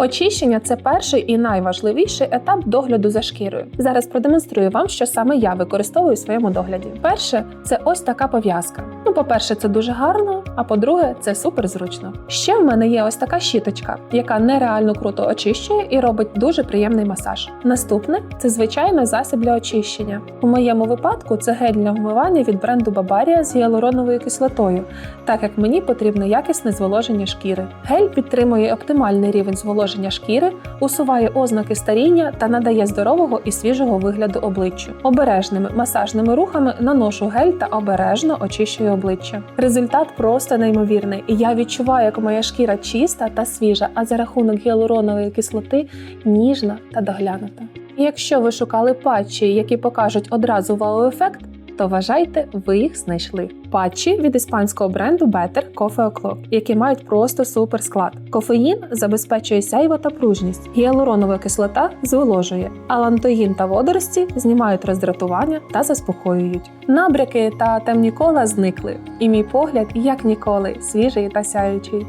Очищення це перший і найважливіший етап догляду за шкірою. Зараз продемонструю вам, що саме я використовую в своєму догляді. Перше це ось така пов'язка. Ну, по-перше, це дуже гарно, а по-друге, це супер зручно. Ще в мене є ось така щіточка, яка нереально круто очищує і робить дуже приємний масаж. Наступне це звичайно засіб для очищення. У моєму випадку це гель для вмивання від бренду Bavaria з гіалуроновою кислотою, так як мені потрібно якісне зволоження шкіри. Гель підтримує оптимальний рівень зволоження шкіри, усуває ознаки старіння та надає здорового і свіжого вигляду обличчю. Обережними масажними рухами наношу гель та обережно очищую обличчя. Результат просто неймовірний, я відчуваю, як моя шкіра чиста та свіжа, а за рахунок гіалуронової кислоти ніжна та доглянута. Якщо ви шукали патчі, які покажуть одразу вау-ефект, то вважайте, ви їх знайшли. Патчі від іспанського бренду Better Coffee O'Clock, які мають просто супер склад. Кофеїн забезпечує сяйво та пружність, гіалуронова кислота зволожує, а лантоїн та водорості знімають роздратування та заспокоюють. Набряки та темні кола зникли, і мій погляд, як ніколи, свіжий та сяючий.